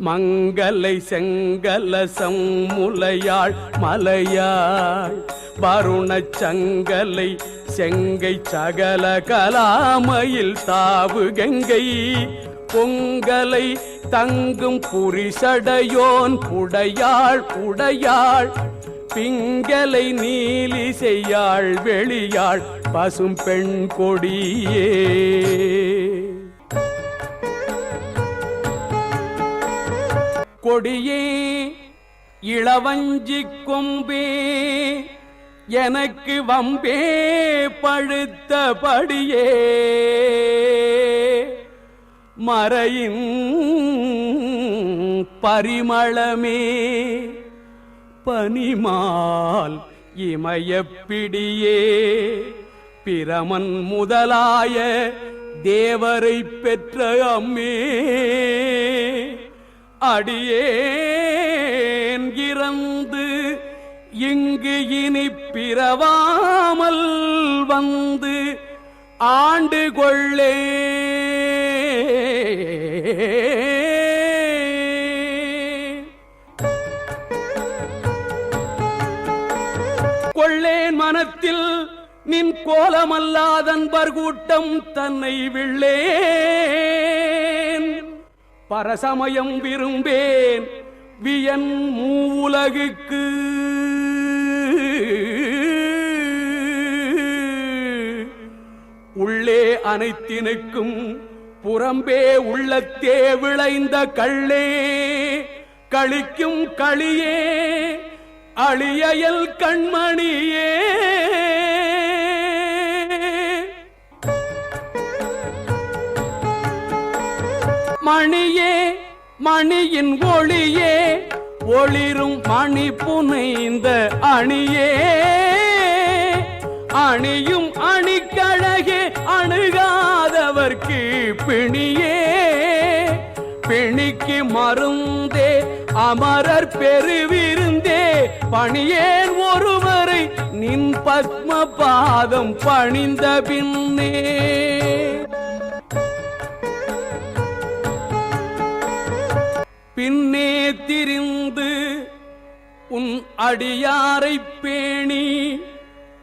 மங்கலை செங்கல சம்முலையாள் மலையாள் வருணச் சங்கலை செங்கை சகல கலாமையில் தாவு கங்கை. பொங்கலை தங்கும் புரிசடையோன் புடையாள் புடையாள். பிங்கலை நீலி செய்யாள் வெளியாள் பசும் பெண் கொடியே. கொடியே இளவஞ்சி கொம்பே எனக்கு வம்பே பழுத்தபடியே. மறையின் பரிமளமே பனிமால் இமயப்பிடியே பிரமன் முதலாய தேவரை பெற்ற அம்மே. அடியேன் இறந்து இங்கு இனி பிறவாமல் வந்து ஆண்டு கொள்ளே. கொள்ளேன் மனத்தில் நின் கோலமல்லாதன்பர் கூட்டம் தன்னை விள்ளே பரசமயம் விரும்பேன் வியன் மூவுலகுக்கு. உள்ளே அனைத்தினுக்கும் புறம்பே உள்ளத்தே விளைந்த கள்ளே. களிக்கும் களியே அழியல் கண்மணியே. மணியே மணியின் ஒளியே ஒளிரும் மணி புனைந்த அணியே. அணியும் அணிக்கழகே அணுகாதவர்க்கு பிணியே பிணிக்கு மருந்தே அமரர் பெருவிருந்தே. பணியேன் ஒருவரை நின் பத்ம பாதம் பணிந்த பின்னே. அடியாரை பேணி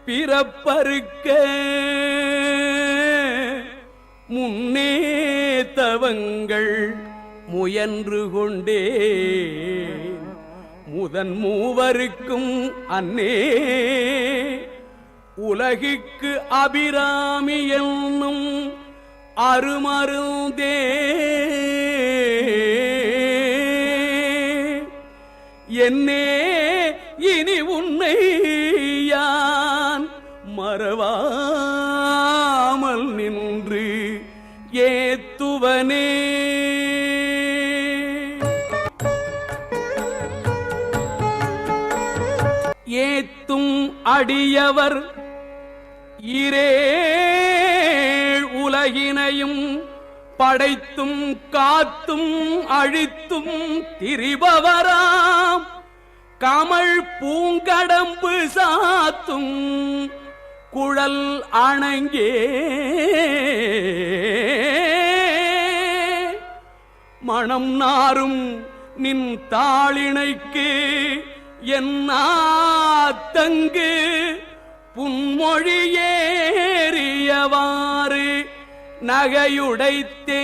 பிறப்பருக்க முன்னே தவங்கள் முயன்று கொண்டே. முதன் மூவருக்கும் அன்னே. உலகிற்கு அபிராமி என்னும் அருமருந்தே. என்னே இனி உன்னை யான் மறவாமல் நின்று ஏத்துவனே. ஏத்தும் அடியவர் இரே உலகினையும் படைத்தும் காத்தும் அழித்தும் திரிபவராம். கமல் பூங்கடம்பு சாத்தும் குழல் அணங்கே. மணம் நாரும் நின் தாளிணைக்கு தங்கு? புன்மொழியேறியவாறு நகையுடைத்தே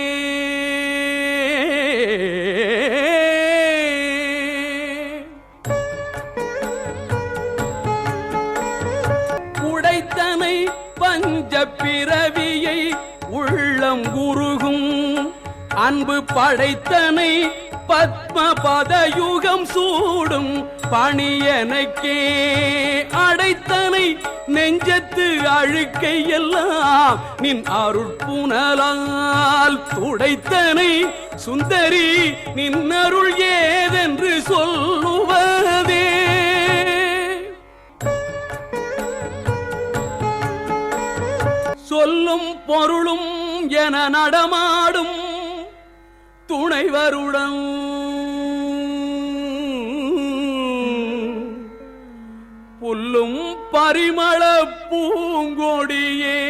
பஞ்ச பிறவியை உள்ளம் உருகும். அன்பு படைத்தனை பத்ம பதயுகம் சூடும். பணியனக்கே அடைத்தனை நெஞ்சத்து அழுக்கை எல்லாம் நின் அருட்புணலால் துடைத்தனை. சுந்தரி நின் அருள் ஏதென்று சொல்லுவதே. சொல்லும் பொருளும் என நடமாடும் துணைவருடன். புல்லும் பரிமள பூங்கொடியே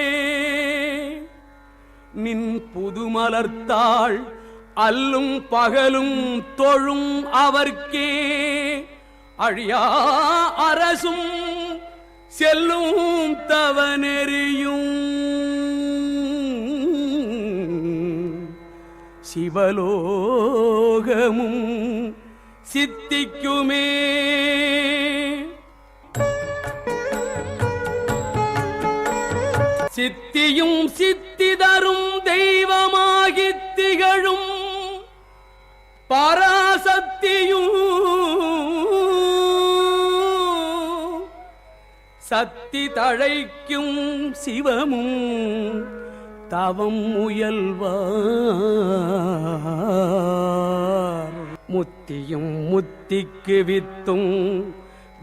நின் புதுமலர்த்தாள் அல்லும் பகலும் தொழும் அவர்க்கே. அழியா அரசும் செல்லும் தவநெறியும் சிவலோகமும் சித்திக்குமே. சித்தியும் சித்தி தரும் தெய்வமாகி திகழும் பராசக்தியும். சக்தி தழைக்கும் சிவமும் தவம் முயல்வார். முத்திக்கு வித்தும்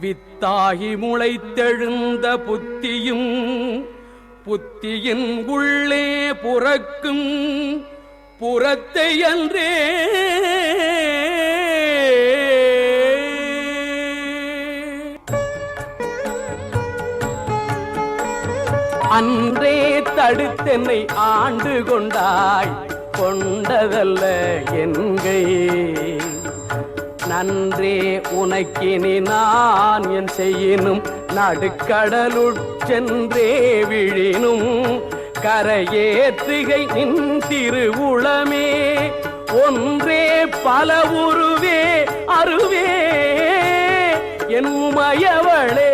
வித்தாகி முளைத்தெழுந்த புத்தியும் புத்தியின் உள்ளே புறக்கும் புறத்தை அன்றே. அன்றே தடுத்தென்னை ஆண்டு கொண்டாய் கொண்டதல்ல என்கை நன்றே உனக்கினி நான் என் செய்யினும் நடுக்கடலுட்சென்றே விழினும். கரையேற்றுகை நின் திருவுளமே ஒன்றே பல உருவே அருவே என் உமையவளே.